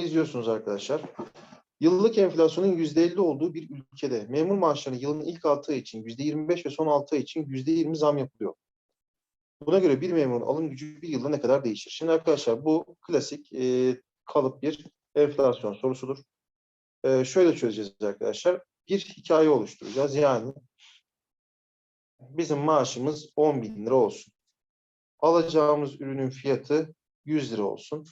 izliyorsunuz arkadaşlar. Yıllık enflasyonun %50 olduğu bir ülkede memur maaşlarının yılın ilk 6 ay için %25 ve son 6 ay için %20 zam yapılıyor. Buna göre bir memurun alım gücü bir yılda ne kadar değişir? Şimdi arkadaşlar bu klasik e, kalıp bir enflasyon sorusudur. E, şöyle çözeceğiz arkadaşlar. Bir hikaye oluşturacağız. Yani bizim maaşımız 10 bin lira olsun. Alacağımız ürünün fiyatı 100 lira olsun.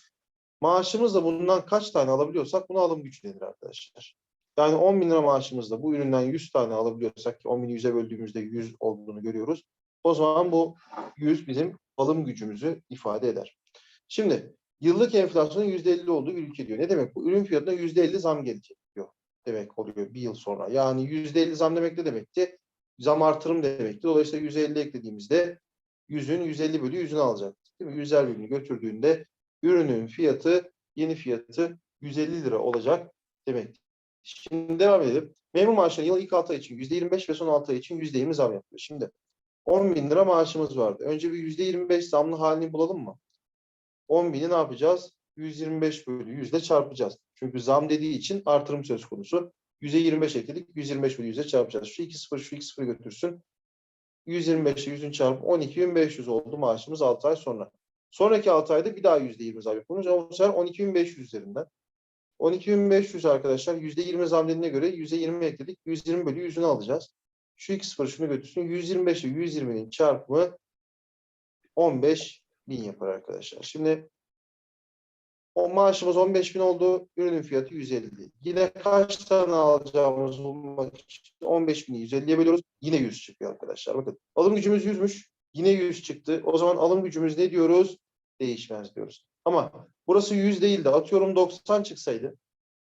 Maaşımızla bundan kaç tane alabiliyorsak buna alım gücü denir arkadaşlar. Yani 10 bin lira maaşımızla bu üründen 100 tane alabiliyorsak ki 10 bini 100'e böldüğümüzde 100 olduğunu görüyoruz. O zaman bu 100 bizim alım gücümüzü ifade eder. Şimdi yıllık enflasyonun %50 olduğu bir ülke diyor. Ne demek bu? Ürün fiyatına %50 zam gelecek diyor. Demek oluyor bir yıl sonra. Yani %50 zam demek ne demekti? Zam artırım demekti. Dolayısıyla 150 eklediğimizde 100'ün 150 bölü 100'ünü alacaktık. Değil mi? 100'er bölümünü götürdüğünde ürünün fiyatı, yeni fiyatı 150 lira olacak demek. Şimdi devam edelim. Memur maaşları yıl ilk 6 ay için %25 ve son 6 ay için %20 zam yapıyor. Şimdi 10 bin lira maaşımız vardı. Önce bir %25 zamlı halini bulalım mı? 10 bini ne yapacağız? 125 bölü 100 ile çarpacağız. Çünkü zam dediği için artırım söz konusu. 100'e 25 ekledik. 125 bölü 100'e çarpacağız. Şu 2 sıfır, şu 2 sıfır götürsün. 125 ile 100'ün çarpı 12.500 oldu maaşımız 6 ay sonra. Sonraki 6 ayda bir daha %20 zam yapılmış. Ama bu sefer 12.500 üzerinden. 12.500 arkadaşlar %20 zam dediğine göre %20 ekledik. 120 bölü 100'ünü alacağız. Şu x sıfır şunu götürsün. 125 ile 120'nin çarpımı 15 bin yapar arkadaşlar. Şimdi o maaşımız 15 bin oldu. Ürünün fiyatı 150. Yine kaç tane alacağımızı bulmak için 15 bini 150'ye bölüyoruz. Yine 100 çıkıyor arkadaşlar. Bakın alım gücümüz 100'müş. Yine 100 çıktı. O zaman alım gücümüz ne diyoruz? Değişmez diyoruz. Ama burası 100 değil de atıyorum 90 çıksaydı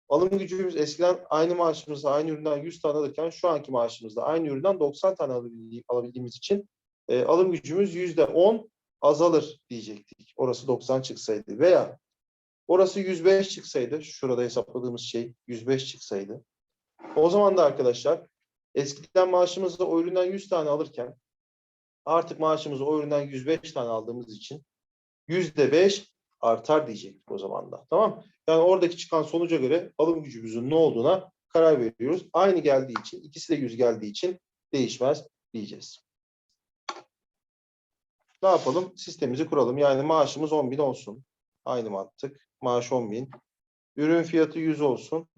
alım gücümüz eskiden aynı maaşımızda aynı üründen 100 tane alırken şu anki maaşımızda aynı üründen 90 tane alabildiğimiz, için e, alım gücümüz %10 azalır diyecektik. Orası 90 çıksaydı veya orası 105 çıksaydı şurada hesapladığımız şey 105 çıksaydı o zaman da arkadaşlar eskiden maaşımızda o üründen 100 tane alırken artık maaşımızı o üründen 105 tane aldığımız için %5 artar diyecektik o zaman da. Tamam Yani oradaki çıkan sonuca göre alım gücümüzün ne olduğuna karar veriyoruz. Aynı geldiği için, ikisi de 100 geldiği için değişmez diyeceğiz. Ne yapalım? Sistemimizi kuralım. Yani maaşımız 10 bin olsun. Aynı mantık. Maaş 10 bin. Ürün fiyatı 100 olsun.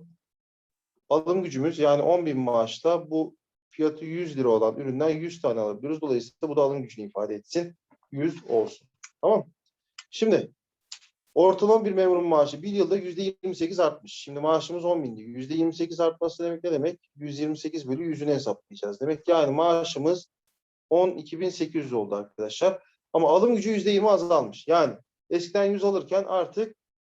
Alım gücümüz yani 10 bin maaşla bu fiyatı 100 lira olan üründen 100 tane alabiliyoruz. Dolayısıyla bu da alım gücünü ifade etsin. 100 olsun. Tamam Şimdi ortalama bir memurun maaşı bir yılda yüzde 28 artmış. Şimdi maaşımız 10 bin diyor. Yüzde 28 artması demek ne demek? 128 bölü 100'ünü hesaplayacağız. Demek ki yani maaşımız 12.800 oldu arkadaşlar. Ama alım gücü yüzde 20 azalmış. Yani eskiden 100 alırken artık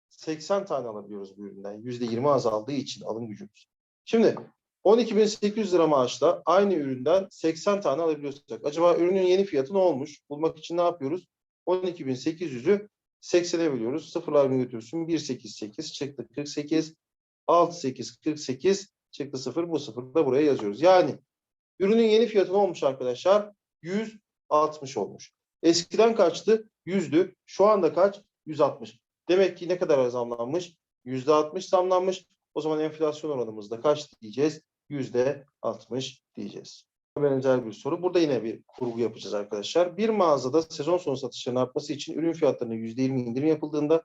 80 tane alabiliyoruz bu üründen. Yüzde 20 azaldığı için alım gücümüz. Şimdi 12.800 lira maaşla aynı üründen 80 tane alabiliyorsak acaba ürünün yeni fiyatı ne olmuş? Bulmak için ne yapıyoruz? 12.800'ü 80'e bölüyoruz. Sıfırlarını götürsün. 188 çıktı 48. 68 48 çıktı 0. Bu sıfır da buraya yazıyoruz. Yani ürünün yeni fiyatı ne olmuş arkadaşlar? 160 olmuş. Eskiden kaçtı? 100'dü. Şu anda kaç? 160. Demek ki ne kadar zamlanmış? %60 zamlanmış. O zaman enflasyon oranımızda kaç diyeceğiz? %60 diyeceğiz benzer bir soru. Burada yine bir kurgu yapacağız arkadaşlar. Bir mağazada sezon sonu satışlarının artması için ürün fiyatlarına %20 indirim yapıldığında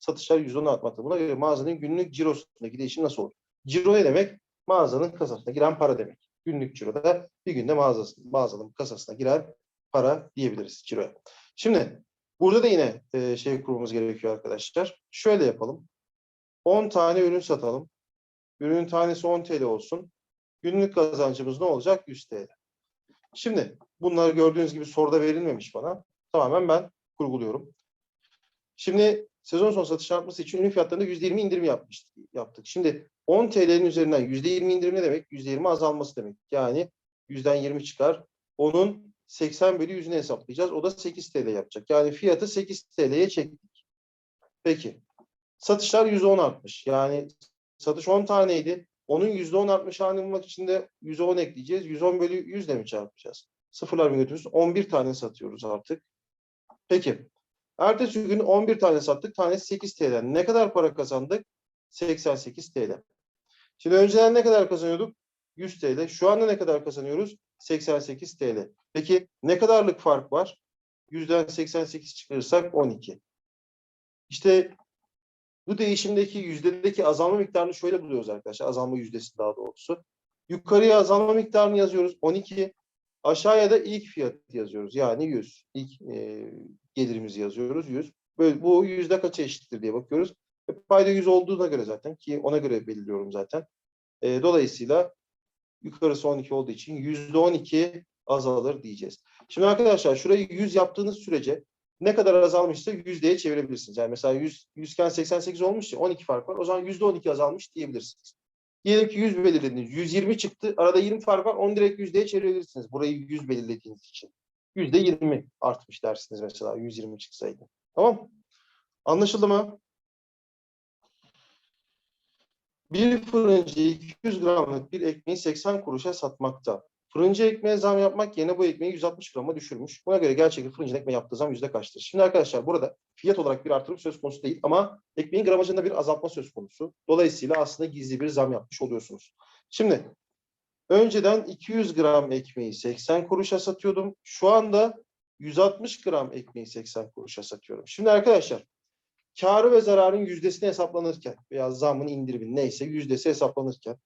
satışlar %10 artmakta. Buna göre mağazanın günlük cirosundaki değişim nasıl olur? Ciro ne demek? Mağazanın kasasına giren para demek. Günlük ciroda bir günde mağazası, mağazanın kasasına giren para diyebiliriz ciroya. Şimdi burada da yine e, şey kurmamız gerekiyor arkadaşlar. Şöyle yapalım. 10 tane ürün satalım. Ürünün tanesi 10 TL olsun. Günlük kazancımız ne olacak? 100 TL. Şimdi bunları gördüğünüz gibi soruda verilmemiş bana. Tamamen ben kurguluyorum. Şimdi sezon sonu satış artması için ürün fiyatlarında %20 indirim yapmıştık, yaptık. Şimdi 10 TL'nin üzerinden %20 indirim ne demek? %20 azalması demek. Yani yüzden 20 çıkar. Onun 80 bölü 100'ünü hesaplayacağız. O da 8 TL yapacak. Yani fiyatı 8 TL'ye çektik. Peki. Satışlar %10 artmış. Yani satış 10 taneydi. Onun %10 artmış halini bulmak için de %10 ekleyeceğiz. 110 bölü 100 ile mi çarpacağız? Sıfırlar mı götürürüz? 11 tane satıyoruz artık. Peki. Ertesi gün 11 tane sattık. Tanesi 8 TL. Ne kadar para kazandık? 88 TL. Şimdi önceden ne kadar kazanıyorduk? 100 TL. Şu anda ne kadar kazanıyoruz? 88 TL. Peki ne kadarlık fark var? 100'den 88 çıkarırsak 12. İşte bu değişimdeki yüzdedeki azalma miktarını şöyle buluyoruz arkadaşlar. Azalma yüzdesi daha doğrusu. Yukarıya azalma miktarını yazıyoruz 12. Aşağıya da ilk fiyat yazıyoruz. Yani 100. İlk e, gelirimizi yazıyoruz 100. Böyle, bu yüzde kaça eşittir diye bakıyoruz. E, payda 100 olduğuna göre zaten ki ona göre belirliyorum zaten. E, dolayısıyla yukarısı 12 olduğu için yüzde 12 azalır diyeceğiz. Şimdi arkadaşlar şurayı 100 yaptığınız sürece ne kadar azalmışsa yüzdeye çevirebilirsiniz. Yani mesela 100, 100 iken 88 olmuş ya 12 fark var. O zaman yüzde 12 azalmış diyebilirsiniz. Diyelim ki 100 belirlediniz. 120 çıktı. Arada 20 fark var. Onu direkt yüzdeye çevirebilirsiniz. Burayı 100 belirlediğiniz için. Yüzde 20 artmış dersiniz mesela 120 çıksaydı. Tamam Anlaşıldı mı? Bir fırıncı 200 gramlık bir ekmeği 80 kuruşa satmakta. Fırıncı ekmeğe zam yapmak yerine bu ekmeği 160 grama düşürmüş. Buna göre gerçekten fırıncının ekmeği yaptığı zam yüzde kaçtır? Şimdi arkadaşlar burada fiyat olarak bir artırım söz konusu değil ama ekmeğin gramajında bir azaltma söz konusu. Dolayısıyla aslında gizli bir zam yapmış oluyorsunuz. Şimdi önceden 200 gram ekmeği 80 kuruşa satıyordum. Şu anda 160 gram ekmeği 80 kuruşa satıyorum. Şimdi arkadaşlar karı ve zararın yüzdesini hesaplanırken veya zamın indirimin neyse yüzdesi hesaplanırken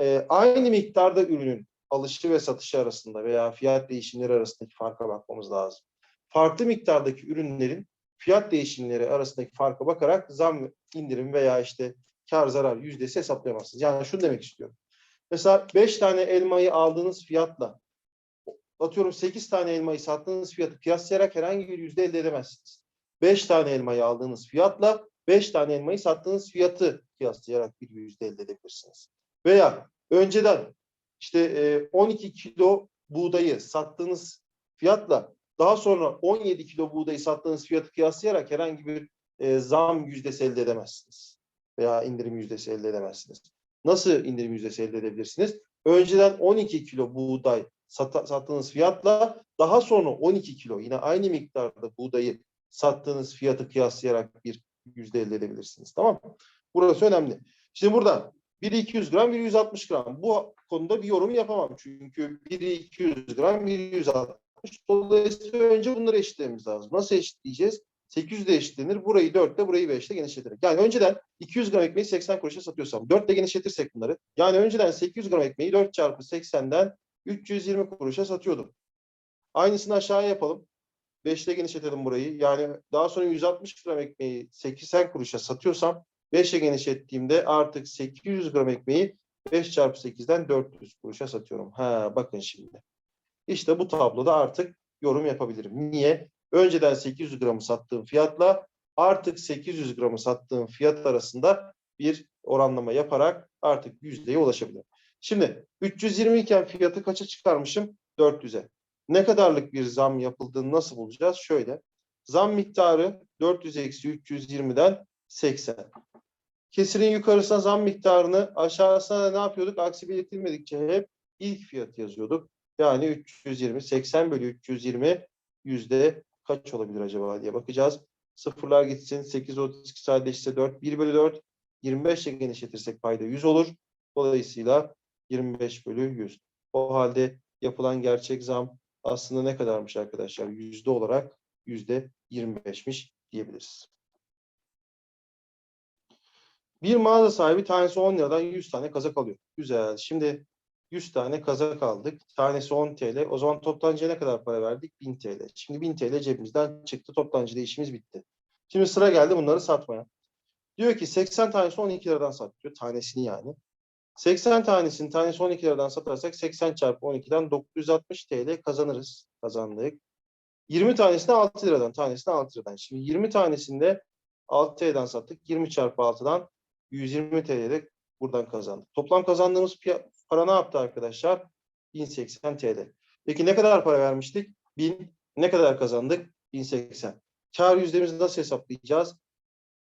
e, aynı miktarda ürünün alışı ve satışı arasında veya fiyat değişimleri arasındaki farka bakmamız lazım. Farklı miktardaki ürünlerin fiyat değişimleri arasındaki farka bakarak zam, indirim veya işte kar zarar yüzdesi hesaplayamazsınız. Yani şunu demek istiyorum. Mesela 5 tane elmayı aldığınız fiyatla atıyorum 8 tane elmayı sattığınız fiyatı kıyaslayarak herhangi bir yüzde elde edemezsiniz. 5 tane elmayı aldığınız fiyatla 5 tane elmayı sattığınız fiyatı kıyaslayarak bir yüzde elde edebilirsiniz. Veya önceden işte 12 kilo buğdayı sattığınız fiyatla daha sonra 17 kilo buğdayı sattığınız fiyatı kıyaslayarak herhangi bir zam yüzdesi elde edemezsiniz. Veya indirim yüzdesi elde edemezsiniz. Nasıl indirim yüzdesi elde edebilirsiniz? Önceden 12 kilo buğday sat, sattığınız fiyatla daha sonra 12 kilo yine aynı miktarda buğdayı sattığınız fiyatı kıyaslayarak bir yüzde elde edebilirsiniz. Tamam mı? Burası önemli. Şimdi burada biri 200 gram, biri 160 gram. Bu konuda bir yorum yapamam. Çünkü biri 200 gram, biri 160. Dolayısıyla önce bunları eşitlememiz lazım. Nasıl eşitleyeceğiz? 800 de eşitlenir. Burayı 4 ile burayı 5 ile genişleterek. Yani önceden 200 gram ekmeği 80 kuruşa satıyorsam 4 ile genişletirsek bunları. Yani önceden 800 gram ekmeği 4 çarpı 80'den 320 kuruşa satıyordum. Aynısını aşağıya yapalım. 5 ile genişletelim burayı. Yani daha sonra 160 gram ekmeği 80 kuruşa satıyorsam 5'e genişlettiğimde artık 800 gram ekmeği 5 çarpı 8'den 400 kuruşa satıyorum. Ha bakın şimdi. İşte bu tabloda artık yorum yapabilirim. Niye? Önceden 800 gramı sattığım fiyatla artık 800 gramı sattığım fiyat arasında bir oranlama yaparak artık yüzdeye ulaşabilirim. Şimdi 320 iken fiyatı kaça çıkarmışım? 400'e. Ne kadarlık bir zam yapıldığını nasıl bulacağız? Şöyle. Zam miktarı 400 eksi 320'den 80. Kesirin yukarısına zam miktarını aşağısına da ne yapıyorduk? Aksi belirtilmedikçe hep ilk fiyat yazıyorduk. Yani 320, 80 bölü 320 yüzde kaç olabilir acaba diye bakacağız. Sıfırlar gitsin, 8, 32 sadeleşse 4, 1 bölü 4, 25 ile genişletirsek payda 100 olur. Dolayısıyla 25 bölü 100. O halde yapılan gerçek zam aslında ne kadarmış arkadaşlar? Yüzde olarak yüzde 25'miş diyebiliriz. Bir mağaza sahibi tanesi 10 liradan 100 tane kazak alıyor. Güzel. Şimdi 100 tane kazak aldık. Tanesi 10 TL. O zaman toptancıya ne kadar para verdik? 1000 TL. Şimdi 1000 TL cebimizden çıktı. Toptancıda işimiz bitti. Şimdi sıra geldi bunları satmaya. Diyor ki 80 tanesi 12 liradan sat diyor. Tanesini yani. 80 tanesini tanesi 12 liradan satarsak 80 çarpı 12'den 960 TL kazanırız. Kazandık. 20 tanesini 6 liradan. Tanesini 6 liradan. Şimdi 20 tanesinde 6 TL'den sattık. 20 çarpı 6'dan 120 TL'de buradan kazandık. Toplam kazandığımız para ne yaptı arkadaşlar? 1080 TL. Peki ne kadar para vermiştik? 1000. Ne kadar kazandık? 1080. Kar yüzdemizi nasıl hesaplayacağız?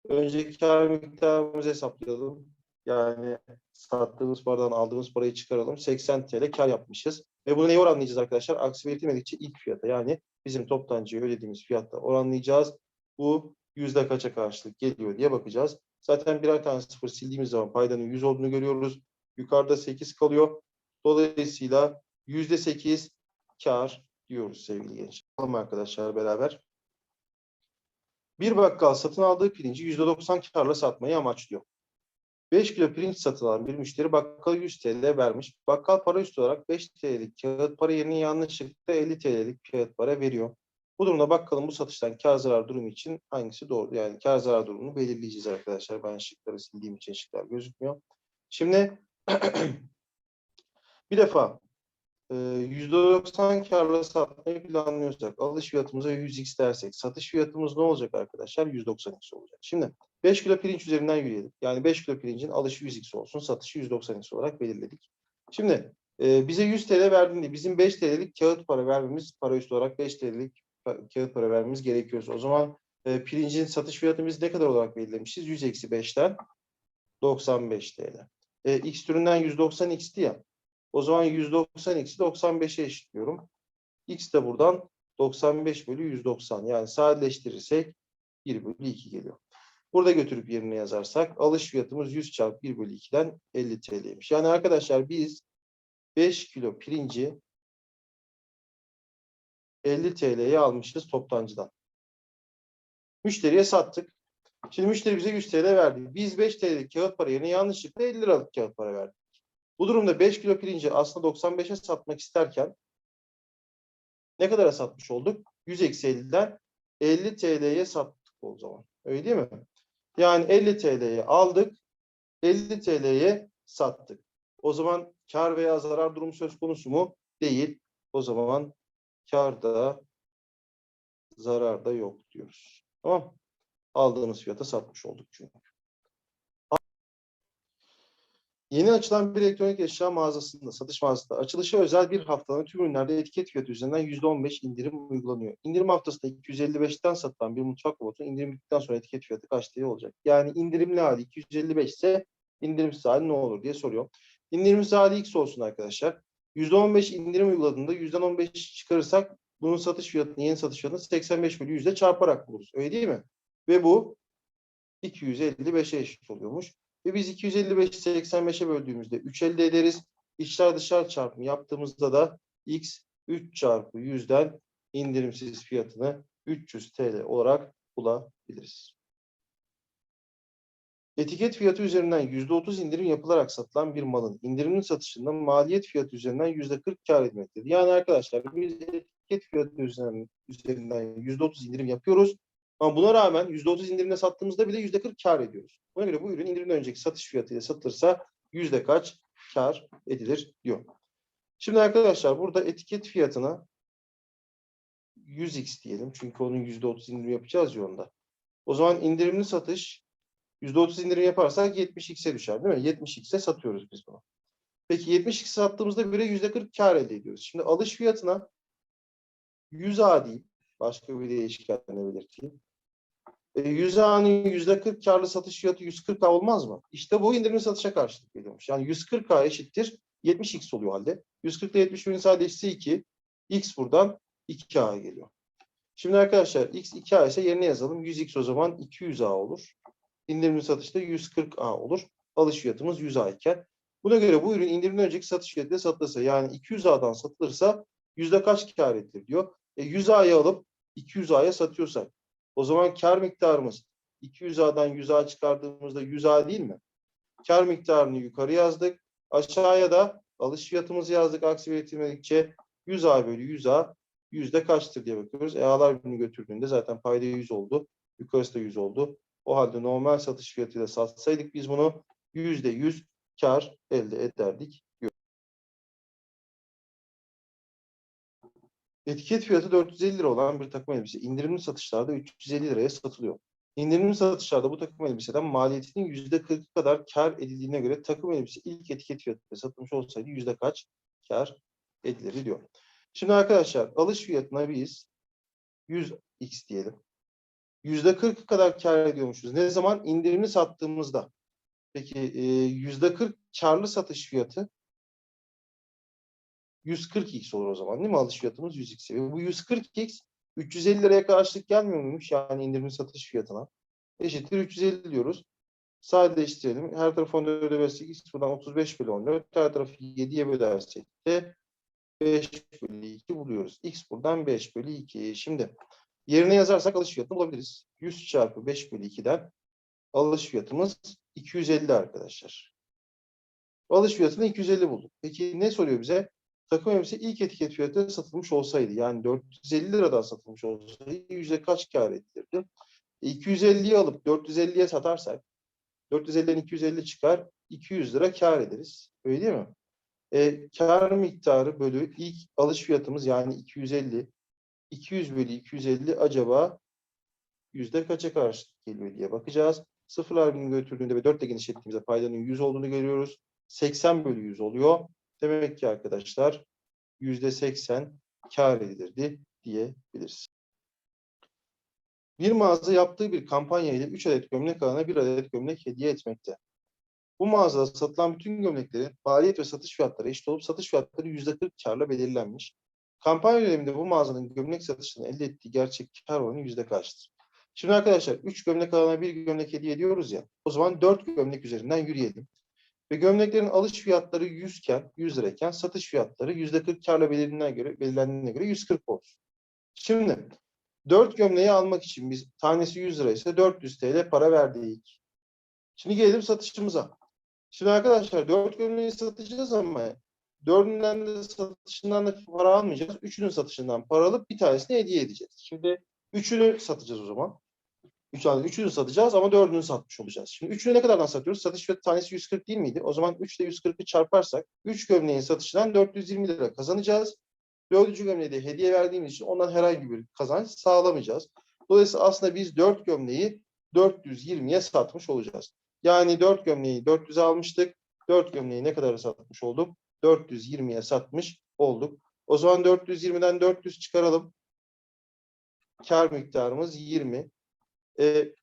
Önce kar miktarımızı hesaplayalım. Yani sattığımız paradan aldığımız parayı çıkaralım. 80 TL kar yapmışız. Ve bunu neye oranlayacağız arkadaşlar? Aksi belirtilmedikçe ilk fiyata yani bizim toptancıya ödediğimiz fiyatta oranlayacağız. Bu yüzde kaça karşılık geliyor diye bakacağız. Zaten birer tane sıfır sildiğimiz zaman paydanın 100 olduğunu görüyoruz. Yukarıda 8 kalıyor. Dolayısıyla yüzde 8 kar diyoruz sevgili gençler. Tamam arkadaşlar beraber. Bir bakkal satın aldığı pirinci yüzde 90 karla satmayı amaçlıyor. 5 kilo pirinç satın alan bir müşteri bakkala 100 TL vermiş. Bakkal para üstü olarak 5 TL'lik kağıt para yerine yanlışlıkla 50 TL'lik kağıt para veriyor. Bu durumda bakkalın bu satıştan kar zarar durumu için hangisi doğru? Yani kar zarar durumunu belirleyeceğiz arkadaşlar. Ben şıkları sildiğim için şıklar gözükmüyor. Şimdi bir defa e, %90 karla satmayı planlıyorsak, alış fiyatımıza 100x dersek, satış fiyatımız ne olacak arkadaşlar? 190x olacak. Şimdi 5 kilo pirinç üzerinden yürüyelim. Yani 5 kilo pirincin alışı 100x olsun, satışı 190x olarak belirledik. Şimdi bize 100 TL verdiğinde bizim 5 TL'lik kağıt para vermemiz, para üstü olarak 5 TL'lik kağıt para vermemiz gerekiyorsa o zaman e, pirincin satış fiyatını biz ne kadar olarak belirlemişiz? 100 eksi 5'ten 95 TL. E, X türünden 190x'ti ya. O zaman 190x'i 95'e eşitliyorum. X de buradan 95 bölü 190. Yani sadeleştirirsek 1 bölü 2 geliyor. Burada götürüp yerine yazarsak alış fiyatımız 100 çarpı 1 bölü 2'den 50 TL'ymiş. Yani arkadaşlar biz 5 kilo pirinci 50 TL'ye almışız toptancıdan. Müşteriye sattık. Şimdi müşteri bize 100 TL verdi. Biz 5 TL'lik kağıt para yerine yanlışlıkla 50 liralık kağıt para verdik. Bu durumda 5 kilo pirinci aslında 95'e satmak isterken ne kadara satmış olduk? 100 eksi 50'den 50 TL'ye sattık o zaman. Öyle değil mi? Yani 50 TL'ye aldık, 50 TL'ye sattık. O zaman kar veya zarar durumu söz konusu mu? Değil. O zaman kar da zarar yok diyoruz. Tamam Aldığımız fiyata satmış olduk çünkü. Yeni açılan bir elektronik eşya mağazasında, satış mağazasında açılışa özel bir haftanın tüm ürünlerde etiket fiyatı üzerinden %15 indirim uygulanıyor. İndirim haftasında 255'ten satılan bir mutfak robotu indirim bittikten sonra etiket fiyatı kaç TL olacak? Yani indirimli hali 255 ise indirimsiz hali ne olur diye soruyor. İndirimsiz hali X olsun arkadaşlar. %15 indirim uyguladığında yüzden %15 çıkarırsak bunun satış fiyatını, yeni satış fiyatını 85 bölü yüzde çarparak buluruz. Öyle değil mi? Ve bu 255'e eşit oluyormuş. Ve biz 255'i 85'e böldüğümüzde 3 elde ederiz. İçler dışlar çarpımı yaptığımızda da x 3 çarpı 100'den indirimsiz fiyatını 300 TL olarak bulabiliriz. Etiket fiyatı üzerinden %30 indirim yapılarak satılan bir malın indirimli satışında maliyet fiyatı üzerinden %40 kar etmektedir. Yani arkadaşlar biz etiket fiyatı üzerinden, üzerinden %30 indirim yapıyoruz. Ama buna rağmen %30 indirimle sattığımızda bile %40 kar ediyoruz. Buna göre bu ürün indirimden önceki satış fiyatıyla satılırsa yüzde kaç kar edilir diyor. Şimdi arkadaşlar burada etiket fiyatına 100x diyelim. Çünkü onun %30 indirim yapacağız ya. O zaman indirimli satış %30 indirim yaparsak 70x'e düşer değil mi? 70x'e satıyoruz biz bunu. Peki 70x sattığımızda bire %40 kar elde ediyoruz. Şimdi alış fiyatına 100A değil. Başka bir değişkenle belirteyim. E, 100A'nın %40 karlı satış fiyatı 140A olmaz mı? İşte bu indirimli satışa karşılık veriyormuş. Yani 140A eşittir 70x oluyor halde. 140 ile 70 birin sadeleşse 2. X buradan 2A geliyor. Şimdi arkadaşlar x 2A ise yerine yazalım. 100x o zaman 200A olur. İndirimli satışta 140A olur. Alış fiyatımız 100A iken. Buna göre bu ürün indirimden önceki satış fiyatıyla satılırsa yani 200A'dan satılırsa yüzde kaç kar edilir diyor. E, 100A'yı alıp 200A'ya satıyorsak o zaman kar miktarımız 200A'dan 100A çıkardığımızda 100A değil mi? Kar miktarını yukarı yazdık. Aşağıya da alış fiyatımızı yazdık aksi belirtilmedikçe 100A bölü 100A yüzde kaçtır diye bakıyoruz. E A'lar birini götürdüğünde zaten payda 100 oldu. Yukarısı da 100 oldu. O halde normal satış fiyatıyla satsaydık biz bunu yüzde 100 kar elde ederdik. Etiket fiyatı 450 lira olan bir takım elbise indirimli satışlarda 350 liraya satılıyor. İndirimli satışlarda bu takım elbiseden maliyetinin yüzde 40 kadar kar edildiğine göre takım elbise ilk etiket fiyatıyla satılmış olsaydı yüzde kaç kar edilir diyor. Şimdi arkadaşlar alış fiyatına biz 100x diyelim. Yüzde 40 kadar kar ediyormuşuz. Ne zaman? indirimli sattığımızda. Peki e, yüzde 40 karlı satış fiyatı 140x olur o zaman değil mi? Alış fiyatımız 100x. Ve bu 140x 350 liraya karşılık gelmiyor muymuş? Yani indirimli satış fiyatına. Eşittir 350 diyoruz. Sadeleştirelim. Her tarafı 14'e bölersek x buradan 35 bölü 14. Her tarafı 7'ye bölersek de 5 bölü 2 buluyoruz. X buradan 5 bölü 2. Şimdi yerine yazarsak alış fiyatını bulabiliriz. 100 çarpı 5 bölü 2'den alış fiyatımız 250 arkadaşlar. Alış fiyatını 250 bulduk. Peki ne soruyor bize? Takım elbise ilk etiket fiyatı satılmış olsaydı yani 450 liradan satılmış olsaydı yüzde kaç kar edilirdi? 250'yi alıp 450'ye satarsak 450'den 250 çıkar 200 lira kar ederiz. Öyle değil mi? E, kar miktarı bölü ilk alış fiyatımız yani 250 200 bölü 250 acaba yüzde kaça karşılık geliyor diye bakacağız. Sıfırlar birini götürdüğünde ve 4 ile genişlettiğimizde paydanın 100 olduğunu görüyoruz. 80 bölü 100 oluyor. Demek ki arkadaşlar yüzde 80 kar edilirdi diyebiliriz. Bir mağaza yaptığı bir kampanya ile 3 adet gömlek alana 1 adet gömlek hediye etmekte. Bu mağazada satılan bütün gömleklerin maliyet ve satış fiyatları eşit olup satış fiyatları %40 karla belirlenmiş. Kampanya döneminde bu mağazanın gömlek satışından elde ettiği gerçek kar oranı yüzde kaçtır? Şimdi arkadaşlar 3 gömlek alana 1 gömlek hediye ediyoruz ya. O zaman 4 gömlek üzerinden yürüyelim. Ve gömleklerin alış fiyatları 100 iken, 100 lirayken satış fiyatları %40 karla belirlendiğine göre, belirlendiğine göre 140 olsun. Şimdi 4 gömleği almak için biz tanesi 100 lira ise 400 TL para verdik. Şimdi gelelim satışımıza. Şimdi arkadaşlar 4 gömleği satacağız ama dördünden de satışından da para almayacağız. Üçünün satışından para alıp bir tanesini hediye edeceğiz. Şimdi üçünü satacağız o zaman. Üç, yani üçünü satacağız ama dördünü satmış olacağız. Şimdi üçünü ne kadardan satıyoruz? Satış fiyatı tanesi 140 değil miydi? O zaman 3 ile 140'ı çarparsak 3 gömleğin satışından 420 lira kazanacağız. Dördüncü gömleği de hediye verdiğimiz için ondan herhangi bir kazanç sağlamayacağız. Dolayısıyla aslında biz 4 gömleği 420'ye satmış olacağız. Yani 4 gömleği 400'e almıştık. 4 gömleği ne kadar satmış olduk? 420'ye satmış olduk. O zaman 420'den 400 çıkaralım. Kar miktarımız 20. E,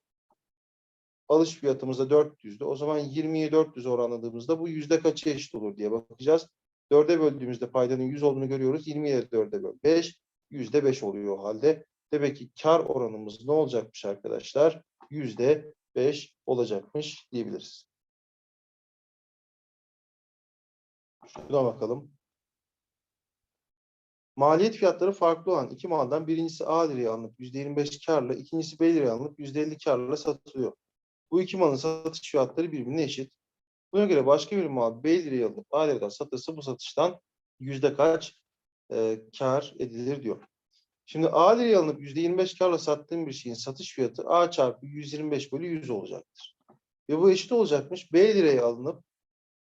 alış fiyatımız da 400'dü. O zaman 20'ye 400 oranladığımızda bu yüzde kaça eşit olur diye bakacağız. 4'e böldüğümüzde paydanın 100 olduğunu görüyoruz. 20'ye 4'e böl 5. Yüzde 5 oluyor o halde. Demek ki kar oranımız ne olacakmış arkadaşlar? Yüzde 5 olacakmış diyebiliriz. Şuna bakalım. Maliyet fiyatları farklı olan iki maldan birincisi A liraya alınıp %25 karla, ikincisi B liraya alınıp %50 karla satılıyor. Bu iki malın satış fiyatları birbirine eşit. Buna göre başka bir mal B liraya alınıp A liradan satılırsa bu satıştan yüzde kaç e, kar edilir diyor. Şimdi A liraya alınıp %25 karla sattığım bir şeyin satış fiyatı A çarpı 125 bölü 100 olacaktır. Ve bu eşit olacakmış. B liraya alınıp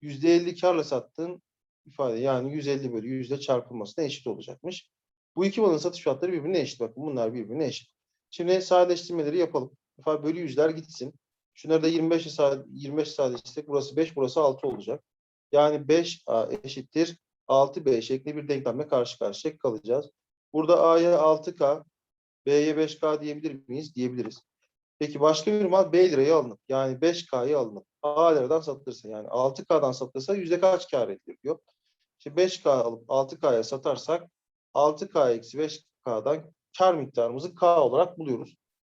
%50 karla sattığın ifade yani 150 bölü 100 ile çarpılmasına eşit olacakmış. Bu iki malın satış fiyatları birbirine eşit. Bakın bunlar birbirine eşit. Şimdi sadeleştirmeleri yapalım. İfade bölü yüzler gitsin. Şunları da 25 sade, 25 sadeleştirsek burası 5 burası 6 olacak. Yani 5A eşittir 6B şeklinde bir denklemle karşı karşıya kalacağız. Burada A'ya 6K, B'ye 5K diyebilir miyiz? Diyebiliriz. Peki başka bir mal B liraya alınıp yani 5K'yı alınıp A liradan satılırsa yani 6K'dan satılırsa yüzde kaç kar edilir diyor. Şimdi 5K alıp 6K'ya satarsak 6K eksi 5K'dan kar miktarımızı K olarak buluyoruz.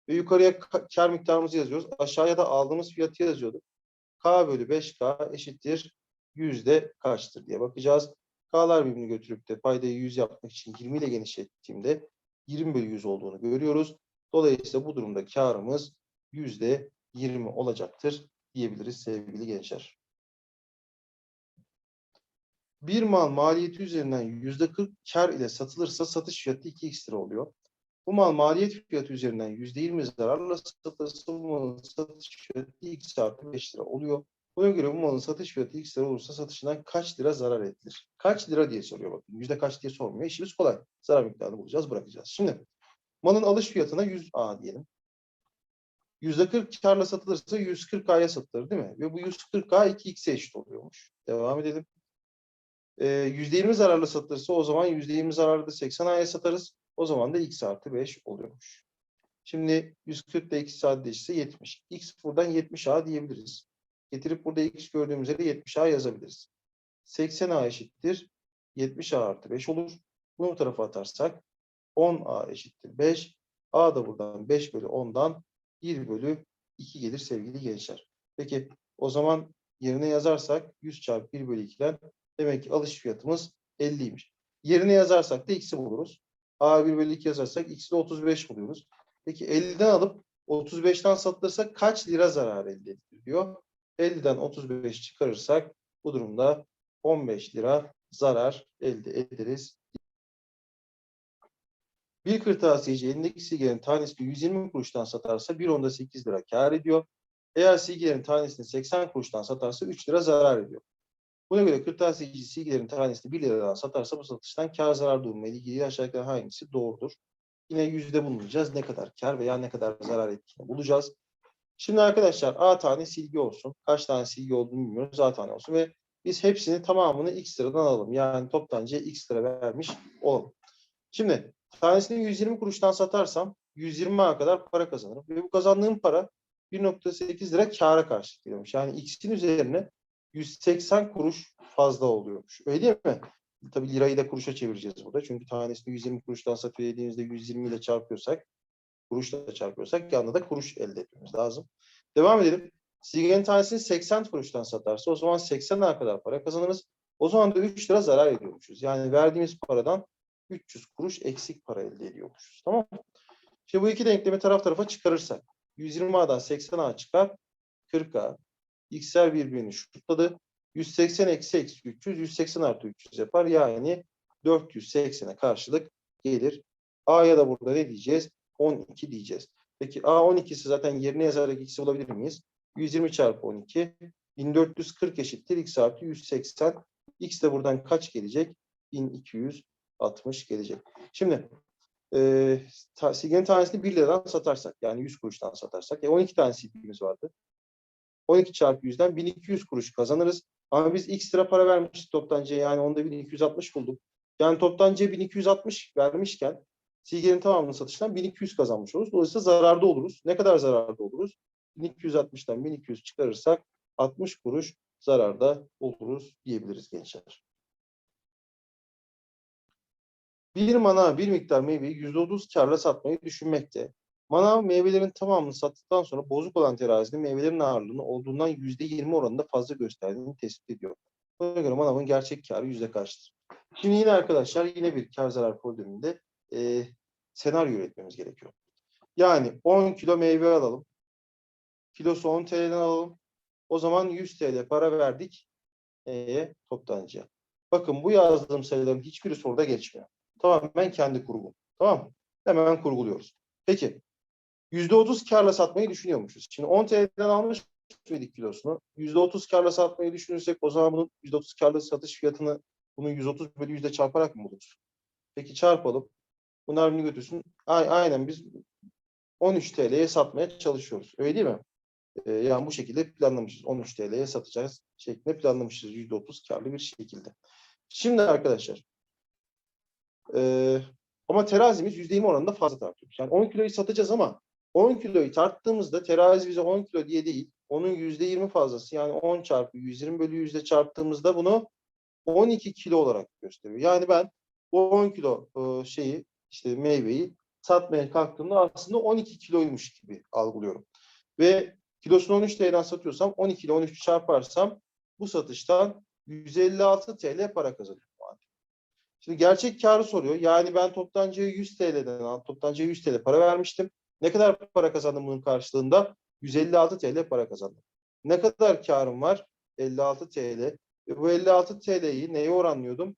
Ve yukarıya kar miktarımızı yazıyoruz. Aşağıya da aldığımız fiyatı yazıyorduk. K bölü 5K eşittir yüzde kaçtır diye bakacağız. K'lar birbirini götürüp de paydayı 100 yapmak için 20 ile genişlettiğimde 20 bölü 100 olduğunu görüyoruz. Dolayısıyla bu durumda karımız yüzde 20 olacaktır diyebiliriz sevgili gençler. Bir mal maliyeti üzerinden yüzde 40 kar ile satılırsa satış fiyatı 2x lira oluyor. Bu mal maliyet fiyatı üzerinden yüzde 20 zararla satılırsa bu malın satış fiyatı x artı 5 lira oluyor. Buna göre bu malın satış fiyatı x lira olursa satışından kaç lira zarar edilir? Kaç lira diye soruyor bakın. Yüzde kaç diye sormuyor. İşimiz kolay. Zarar miktarını bulacağız, bırakacağız. Şimdi malın alış fiyatına 100 A diyelim. Yüzde 40 karla satılırsa 140 A'ya satılır değil mi? Ve bu 140 A 2x'e eşit oluyormuş. Devam edelim. Ee, %20 zararla satılırsa o zaman %20 zararlı da 80 A'ya satarız. O zaman da x artı 5 oluyormuş. Şimdi 140 ile x sadeleşirse 70. x buradan 70 A diyebiliriz. Getirip burada x gördüğümüz yere 70 A yazabiliriz. 80 A eşittir. 70 A artı 5 olur. Bunu bu tarafa atarsak 10 A eşittir 5. A da buradan 5 bölü 10'dan 1 bölü 2 gelir sevgili gençler. Peki o zaman yerine yazarsak 100 çarpı 1 bölü 2'den demek ki alış fiyatımız 50'ymiş. Yerine yazarsak da x'i buluruz. A 1 bölü 2 yazarsak x'i de 35 buluyoruz. Peki 50'den alıp 35'ten satılırsa kaç lira zarar elde edilir diyor. 50'den 35 çıkarırsak bu durumda 15 lira zarar elde ederiz. Bir kırtasiyeci elindeki silgilerin tanesini 120 kuruştan satarsa bir onda 8 lira kar ediyor. Eğer silgilerin tanesini 80 kuruştan satarsa 3 lira zarar ediyor. Buna göre kırtasiyeci silgilerin tanesini 1 liradan satarsa bu satıştan kar zarar durumu ile ilgili aşağıdakilerden hangisi doğrudur? Yine yüzde bulunacağız. Ne kadar kar veya ne kadar zarar ettiğini bulacağız. Şimdi arkadaşlar A tane silgi olsun. Kaç tane silgi olduğunu bilmiyoruz. A tane olsun ve biz hepsini tamamını x liradan alalım. Yani toptancıya x lira vermiş olalım. Şimdi tanesini 120 kuruştan satarsam 120 A kadar para kazanırım. Ve bu kazandığım para 1.8 lira kâra karşılık geliyormuş. Yani x'in üzerine 180 kuruş fazla oluyormuş. Öyle değil mi? Tabii lirayı da kuruşa çevireceğiz burada. Çünkü tanesini 120 kuruştan satıyor dediğimizde 120 ile çarpıyorsak, kuruşla çarpıyorsak yanında da kuruş elde etmemiz lazım. Devam edelim. Sigaretin tanesini 80 kuruştan satarsa o zaman 80 lira kadar para kazanırız. O zaman da 3 lira zarar ediyormuşuz. Yani verdiğimiz paradan 300 kuruş eksik para elde ediyormuşuz. Tamam mı? Şimdi bu iki denklemi taraf tarafa çıkarırsak 120A'dan 80A çıkar 40A. X'ler birbirini şutladı. 180 eksi eksi 300, 180 artı 300 yapar. Yani 480'e karşılık gelir. A'ya da burada ne diyeceğiz? 12 diyeceğiz. Peki A 12'si zaten yerine yazarak X'i bulabilir miyiz? 120 çarpı 12. 1440 eşittir. X artı 180. X de buradan kaç gelecek? 1260 gelecek. Şimdi e, ta, silginin tanesini 1 liradan satarsak yani 100 kuruştan satarsak e, 12 tane silgimiz vardı. 12 çarpı 100'den 1200 kuruş kazanırız. Ama biz x lira para vermiştik toptancıya yani onda 1260 bulduk. Yani toptancıya 1260 vermişken silgenin tamamını satıştan 1200 kazanmış oluruz. Dolayısıyla zararda oluruz. Ne kadar zararda oluruz? 1260'tan 1200 çıkarırsak 60 kuruş zararda oluruz diyebiliriz gençler. Bir mana bir miktar meyveyi %30 karla satmayı düşünmekte. Manav meyvelerin tamamını sattıktan sonra bozuk olan terazinin meyvelerin ağırlığını olduğundan %20 oranında fazla gösterdiğini tespit ediyor. Buna göre manavın gerçek karı yüzde kaçtır? Şimdi yine arkadaşlar yine bir kar zarar probleminde e, senaryo üretmemiz gerekiyor. Yani 10 kilo meyve alalım. Kilosu 10 TL'den alalım. O zaman 100 TL para verdik e, toptancıya. Bakın bu yazdığım sayıların hiçbiri soruda geçmiyor. Tamamen kendi kurgum. Tamam mı? Hemen kurguluyoruz. Peki %30 karla satmayı düşünüyormuşuz. Şimdi 10 TL'den almış mıydık kilosunu? %30 karla satmayı düşünürsek o zaman bunun %30 karlı satış fiyatını bunun 130 bölü yüzde çarparak mı buluruz? Peki çarpalım. Bunlar birini götürsün. Aynen biz 13 TL'ye satmaya çalışıyoruz. Öyle değil mi? Ee, yani bu şekilde planlamışız. 13 TL'ye satacağız şeklinde planlamışız. %30 karlı bir şekilde. Şimdi arkadaşlar e, ama terazimiz %20 oranında fazla tartıyor. Yani 10 kiloyu satacağız ama 10 kiloyu tarttığımızda terazi bize 10 kilo diye değil, onun %20 fazlası yani 10 çarpı 120 bölü yüzde çarptığımızda bunu 12 kilo olarak gösteriyor. Yani ben bu 10 kilo e, şeyi işte meyveyi satmaya kalktığımda aslında 12 kiloymuş gibi algılıyorum. Ve kilosunu 13 TL'den satıyorsam 12 ile 13 çarparsam bu satıştan 156 TL para kazanıyorum. Şimdi gerçek karı soruyor. Yani ben toptancıya 100 TL'den. Toptancıya 100 TL para vermiştim. Ne kadar para kazandım bunun karşılığında? 156 TL para kazandım. Ne kadar karım var? 56 TL. Ve bu 56 TL'yi neye oranlıyordum?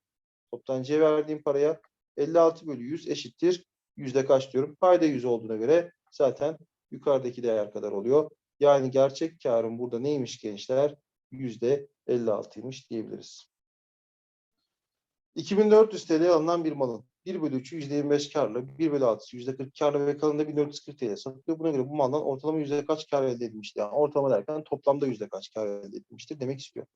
Toptancıya verdiğim paraya 56 bölü 100 eşittir. Yüzde kaç diyorum? Payda 100 olduğuna göre zaten yukarıdaki değer kadar oluyor. Yani gerçek karım burada neymiş gençler? Yüzde 56'ymış diyebiliriz. 2400 TL alınan bir malın 1 bölü 3'ü %25 karlı, 1 bölü 6'sı %40 karlı ve kalanında 1440 TL satılıyor. Buna göre bu maldan ortalama yüzde kaç kar elde edilmiştir? Yani ortalama derken toplamda yüzde kaç kar elde edilmiştir demek istiyor.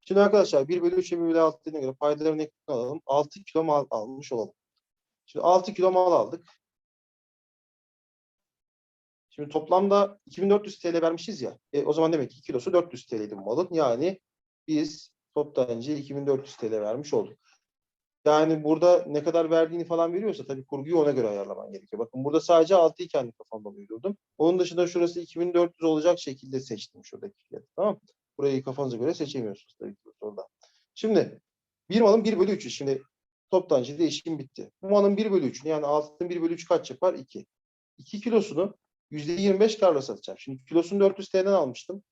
Şimdi arkadaşlar 1 bölü 3'e 1 bölü 6 dediğine göre paydaların ekranı alalım. 6 kilo mal almış olalım. Şimdi 6 kilo mal aldık. Şimdi toplamda 2400 TL vermişiz ya. E, o zaman demek ki kilosu 400 TL'ydi malın. Yani biz toptancıya 2400 TL vermiş olduk. Yani burada ne kadar verdiğini falan veriyorsa tabii kurguyu ona göre ayarlaman gerekiyor. Bakın burada sadece 6'yı kendi kafamda uydurdum. Onun dışında şurası 2400 olacak şekilde seçtim şuradaki fiyatı. Tamam? Burayı kafanıza göre seçemiyorsunuz tabii ki soruda. Şimdi bir malın 1 bölü 3'ü. Şimdi toptancı değişim bitti. Bu malın 1 bölü 3'ünü yani altının 1 bölü 3 kaç yapar? 2. 2 kilosunu %25 karla satacağım. Şimdi kilosunu 400 TL'den almıştım.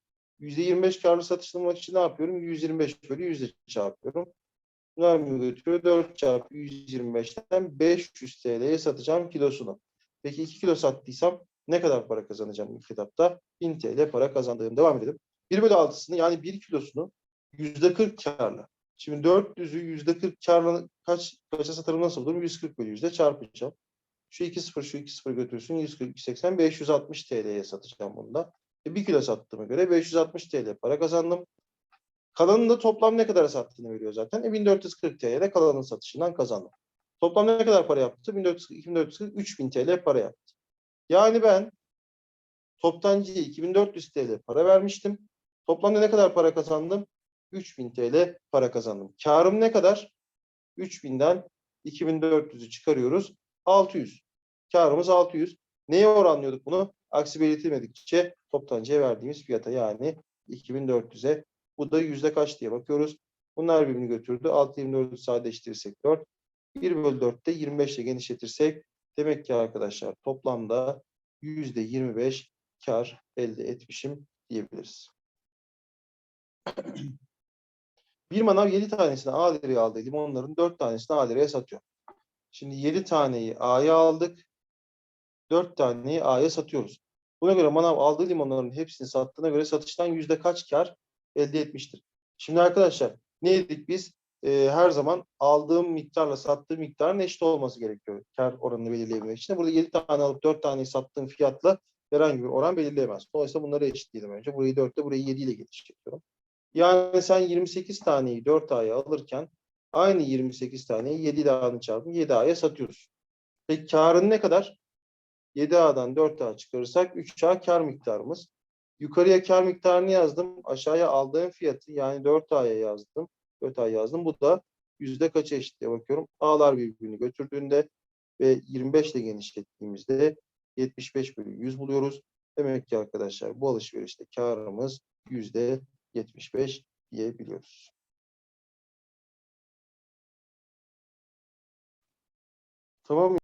%25 karlı satışlamak için ne yapıyorum? 125 bölü 100 çarpıyorum. Mı götürüyor? 4 çarpı 125'ten 500 TL'ye satacağım kilosunu. Peki 2 kilo sattıysam ne kadar para kazanacağım ilk etapta? 1000 TL para kazandığım. Devam edelim. 1 bölü 6'sını yani 1 kilosunu %40 karla. Şimdi 400'ü %40 karla kaç, kaça satarım nasıl bulurum? 140 bölü 100'de çarpacağım. Şu 2 sıfır, şu 2 sıfır götürsün. 140, 80, 560 TL'ye satacağım bunu da. E, 1 kilo sattığıma göre 560 TL para kazandım. Kalanın da toplam ne kadar sattığını veriyor zaten. E 1440 TL'de kalanın satışından kazandım. Toplam ne kadar para yaptı? 1440, 2440, 3000 TL para yaptı. Yani ben toptancıya 2400 TL para vermiştim. Toplamda ne kadar para kazandım? 3000 TL para kazandım. Karım ne kadar? 3000'den 2400'ü çıkarıyoruz. 600. Karımız 600. Neye oranlıyorduk bunu? Aksi belirtilmedikçe toptancıya verdiğimiz fiyata yani 2400'e. Bu da yüzde kaç diye bakıyoruz. Bunlar birbirini götürdü. 6 24'ü sadeleştirirsek 4. 1 bölü 4'te 25 ile genişletirsek demek ki arkadaşlar toplamda yüzde 25 kar elde etmişim diyebiliriz. Bir manav 7 tanesini A liraya aldı. Limonların 4 tanesini A liraya satıyor. Şimdi 7 taneyi A'ya aldık. 4 taneyi A'ya satıyoruz. Buna göre manav aldığı limonların hepsini sattığına göre satıştan yüzde kaç kar elde etmiştir? Şimdi arkadaşlar ne dedik biz? Ee, her zaman aldığım miktarla sattığım miktarın eşit olması gerekiyor. Kar oranını belirleyebilmek için. Burada 7 tane alıp 4 taneyi sattığım fiyatla herhangi bir oran belirleyemez. Dolayısıyla bunları eşitleyelim önce. Burayı 4 ile burayı 7 ile geçiyorum. Yani sen 28 taneyi 4 aya alırken aynı 28 taneyi 7 ile A'nın çarpımı 7 A'ya satıyoruz. Peki karın ne kadar? 7A'dan 4A çıkarırsak 3A kar miktarımız. Yukarıya kar miktarını yazdım. Aşağıya aldığım fiyatı yani 4A'ya yazdım. 4A yazdım. Bu da yüzde kaça eşit diye bakıyorum. A'lar birbirini götürdüğünde ve 25 ile genişlettiğimizde 75 bölü 100 buluyoruz. Demek ki arkadaşlar bu alışverişte karımız yüzde 75 diyebiliyoruz. Tamam mı?